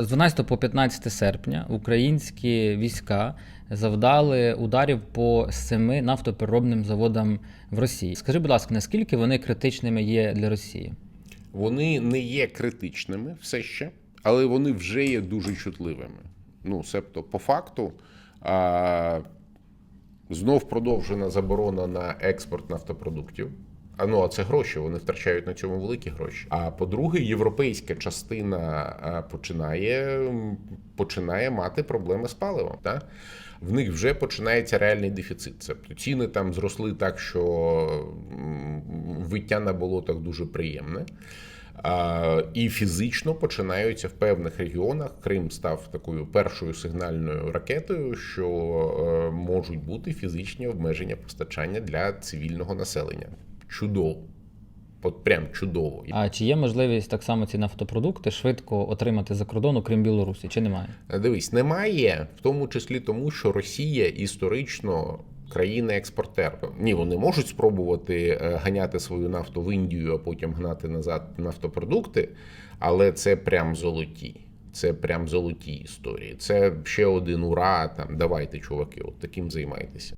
З 12 по 15 серпня українські війська завдали ударів по семи нафтопереробним заводам в Росії. Скажи, будь ласка, наскільки вони критичними є для Росії? Вони не є критичними все ще, але вони вже є дуже чутливими. Ну, себто, по факту, а, знов продовжена заборона на експорт нафтопродуктів. А ну, а це гроші, вони втрачають на цьому великі гроші. А по-друге, європейська частина починає, починає мати проблеми з паливом. Та? В них вже починається реальний дефіцит. Тобто ціни там зросли так, що виття на болотах дуже приємне. А, І фізично починаються в певних регіонах. Крим став такою першою сигнальною ракетою, що е, можуть бути фізичні обмеження постачання для цивільного населення. Чудово. От прям чудово. А чи є можливість так само ці нафтопродукти швидко отримати за кордону, крім Білорусі, чи немає? Дивись, немає, в тому числі тому, що Росія історично країна-експортер. Ні, вони можуть спробувати е, ганяти свою нафту в Індію, а потім гнати назад нафтопродукти, але це прям золоті. Це прям золоті історії. Це ще один ура. Там давайте, чуваки, от таким займайтеся.